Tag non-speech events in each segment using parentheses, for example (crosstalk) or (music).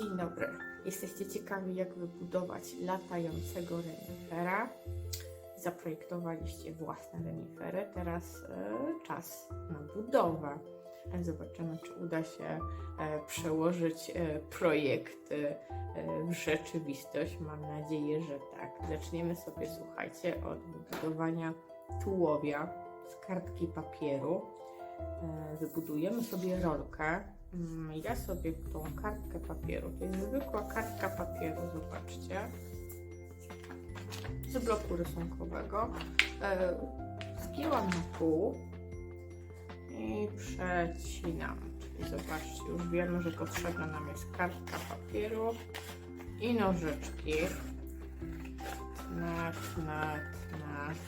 Dzień dobry. Jesteście ciekawi, jak wybudować latającego renifera? Zaprojektowaliście własne renifery. Teraz e, czas na budowę. Zobaczymy, czy uda się e, przełożyć e, projekty e, w rzeczywistość. Mam nadzieję, że tak. Zaczniemy sobie, słuchajcie, od wybudowania tułowia z kartki papieru. Wybudujemy sobie rolkę. Mm, Ja sobie tą kartkę papieru, to jest zwykła kartka papieru, zobaczcie, z bloku rysunkowego. E, Zgięłam na pół i przecinam. Czyli zobaczcie, już wiemy, że potrzebna nam jest kartka papieru i nożyczki. Tnat, tnat, tnat.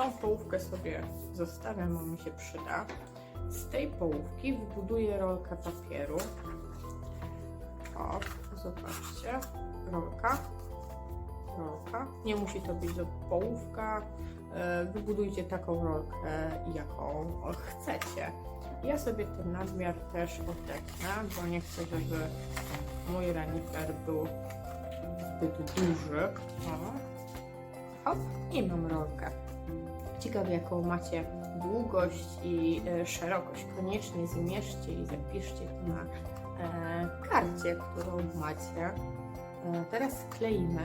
Tą połówkę sobie zostawiam, bo mi się przyda. Z tej połówki wybuduję rolkę papieru. O, zobaczcie. Rolka. Rolka. Nie musi to być połówka. E, Wybudujcie taką rolkę, jaką chcecie. Ja sobie ten nadmiar też odetnę, bo nie chcę, żeby mój renifer był zbyt duży. O. Hop, i mam rolkę. Ciekawe, jaką macie długość i e, szerokość. Koniecznie zmierzcie i zapiszcie to na e, karcie, którą macie. E, teraz kleimy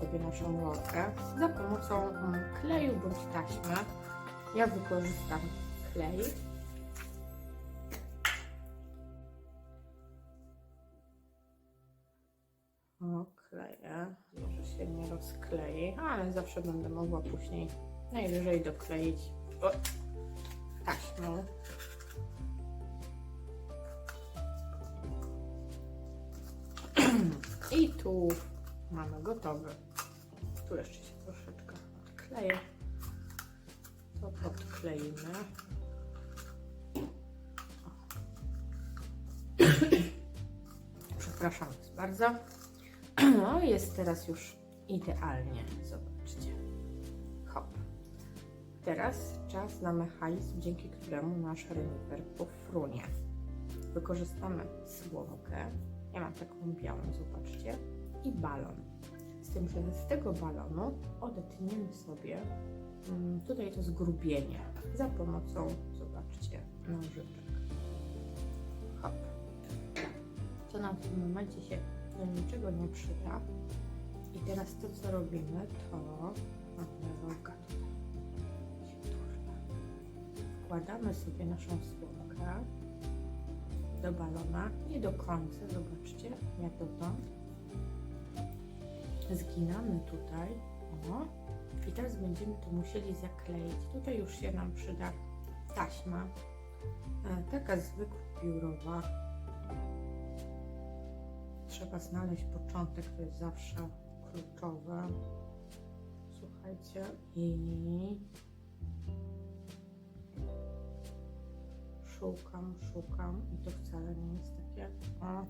sobie naszą rolkę za pomocą mm, kleju bądź taśmy. Ja wykorzystam klej. O, kleję. Może się nie rozklei, ale zawsze będę mogła później najwyżej dokleić o, taśmą. (clears throat) I tu mamy gotowy. Tu jeszcze się troszeczkę odkleję. To podkleimy. (clears throat) Przepraszam bardzo. (clears throat) No, jest teraz już idealnie. Zobaczcie. Teraz czas na mechanizm, dzięki któremu nasz renifer pofrunie. Wykorzystamy słomkę. Ja mam taką białą, zobaczcie. I balon. Z tym, że z tego balonu odetniemy sobie mm, tutaj to zgrubienie za pomocą, zobaczcie, nożyczek. Hop. To nam w tym momencie się do niczego nie przyda. I teraz to, co robimy, to mamy Wkładamy sobie naszą słomkę do balona, nie do końca, zobaczcie, jak dotąd. Zginamy tutaj, o, i teraz będziemy to musieli zakleić. Tutaj już się nam przyda taśma, e, taka zwykła biurowa. Trzeba znaleźć początek, to jest zawsze kluczowe. Słuchajcie, i szukam, szukam i to wcale nie jest takie. O,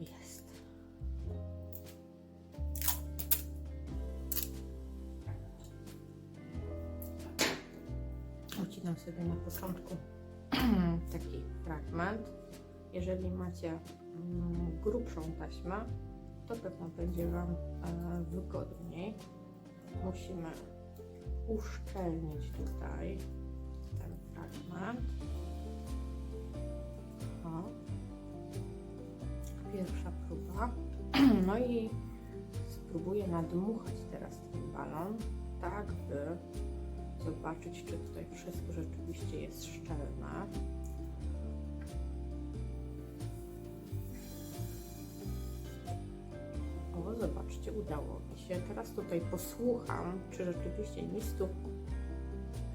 jest. Ucinam sobie na początku (clears throat) taki fragment. Jeżeli macie mm, grubszą taśmę, to pewno będzie Wam e, wygodniej. Musimy uszczelnić tutaj O. Pierwsza próba. (clears throat) No i spróbuję nadmuchać teraz ten balon, tak by zobaczyć, czy tutaj wszystko rzeczywiście jest szczelne. O, zobaczcie, udało mi się. Teraz tutaj posłucham, czy rzeczywiście nic tu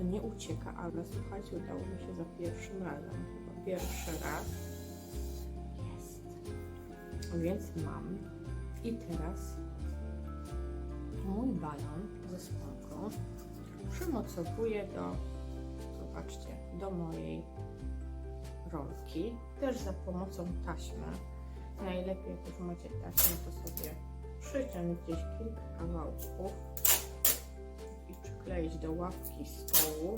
nie ucieka, ale słuchajcie, udało mi się za pierwszym razem. Chyba pierwszy raz. Jest. Więc mam. I teraz mój balon ze spłonką przymocowuję do, zobaczcie, do mojej rolki. Też za pomocą taśmy. Najlepiej, jak już macie taśmę, to sobie przyciąć gdzieś kilka kawałków przejść do ławki stołu.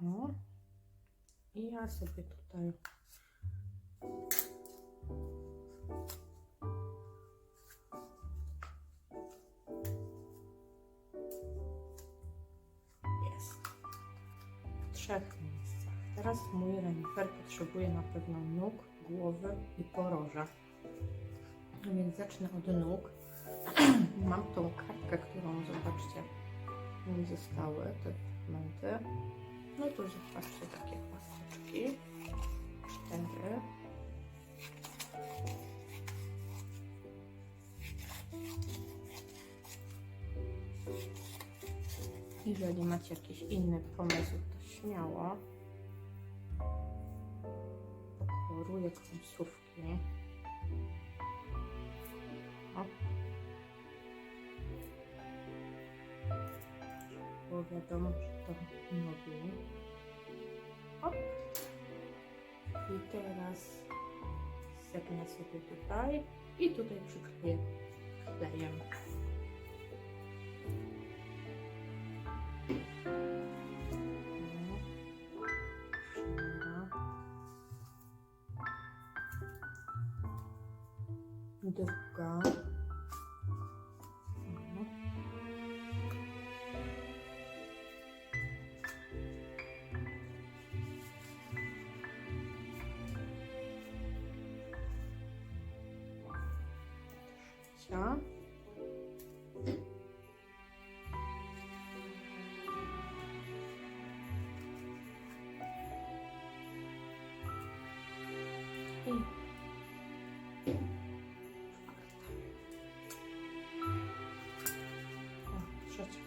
O. O. I ja sobie tutaj trzech Teraz mój renifer potrzebuje na pewno nóg, głowy i poroża. No Więc zacznę od nóg. (clears throat) Mam tą kartkę, którą zobaczcie mi zostały te fragmenty. No to zobaczcie takie paseczki. Cztery. Jeżeli macie jakiś inny pomysł, to śmiało. Pokoloruję końcówki. O. Było wiadomo, że to nowi. Hop. I teraz zegnę sobie tutaj i tutaj przykleję klejem. Druga. No. Trzecia. I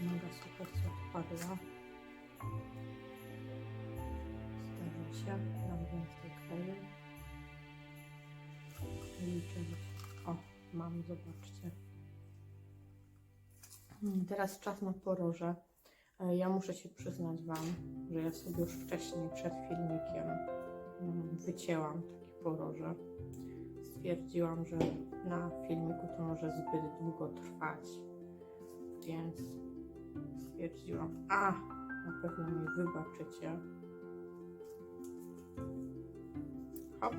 noga super co odpadła. Zdarza się, dam więcej kleju. Liczę. O, mam, zobaczcie. Mm, Teraz czas na poroże. E, Ja muszę się przyznać Wam, że ja sobie już wcześniej, przed filmikiem, mm, wycięłam takie poroże. Stwierdziłam, że na filmiku to może zbyt długo trwać, więc stwierdziłam, a na pewno mi wybaczycie. Hop.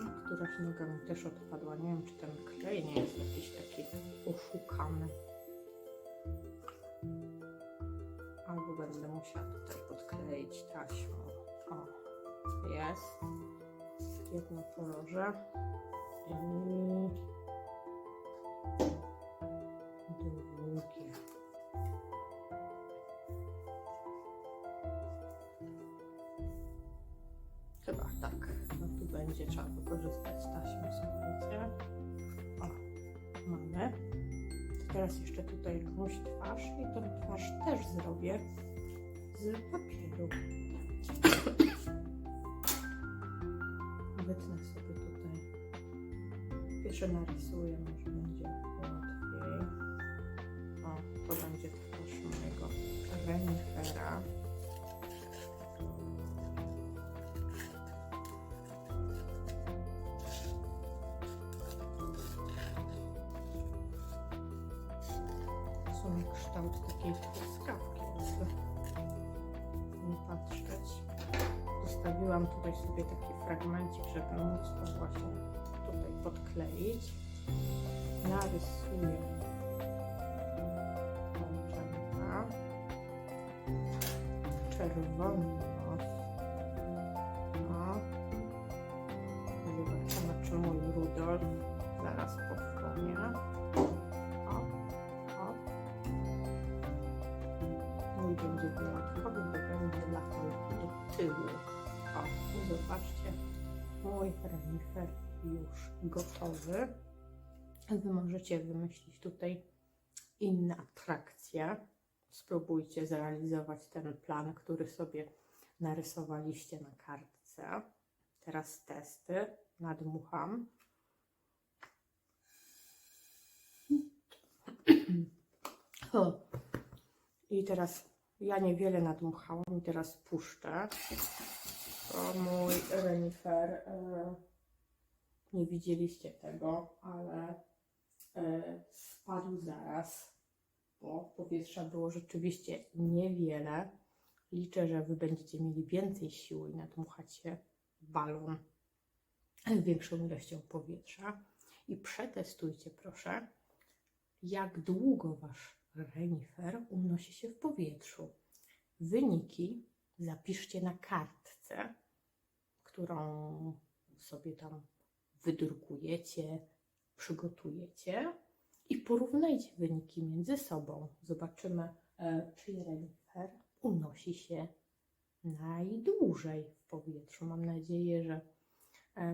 No, Któraś noga mi też odpadła. Nie wiem, czy ten klej nie jest jakiś taki oszukany. Albo będę musiała tutaj podkleić taśmą. O, jest. Jedno poroże. I Chyba tak. No tu będzie trzeba wykorzystać taśmę, słuchajcie. O, mamy. Teraz jeszcze tutaj jakąś twarz i tą twarz też zrobię z papieru. Wytnę sobie tutaj. Pierwsze narysuję, może będzie łatwiej. O, to będzie twarz mojego renifera. Są kształt takiej truskawki, jakby nie patrzeć. Zostawiłam tutaj sobie taki fragmencik, żeby móc to właśnie tutaj podkleić. Narysuję oczęta. Czerwony nos. No. Zobaczymy, czy mój Rudolf zaraz powstanie. Będzie wyjątkowy, bo będzie latał do tyłu. O, zobaczcie, mój renifer już gotowy. Wy możecie wymyślić tutaj inne atrakcje. Spróbujcie zrealizować ten plan, który sobie narysowaliście na kartce. Teraz testy. Nadmucham. (clears throat) I teraz ja niewiele nadmuchałam i teraz puszczę. To mój renifer. E, nie widzieliście tego, ale e, spadł zaraz, bo powietrza było rzeczywiście niewiele. liczę, że Wy będziecie mieli więcej siły i nadmuchacie balon większą ilością powietrza. I przetestujcie, proszę, jak długo Wasz renifer unosi się w powietrzu. Wyniki zapiszcie na kartce, którą sobie tam wydrukujecie, przygotujecie i porównajcie wyniki między sobą. Zobaczymy, e, czyj renifer unosi się najdłużej w powietrzu. Mam nadzieję, że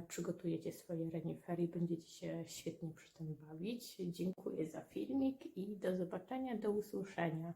przygotujecie swoje renifery i będziecie się świetnie przy tym bawić. Dziękuję za filmik i do zobaczenia, do usłyszenia.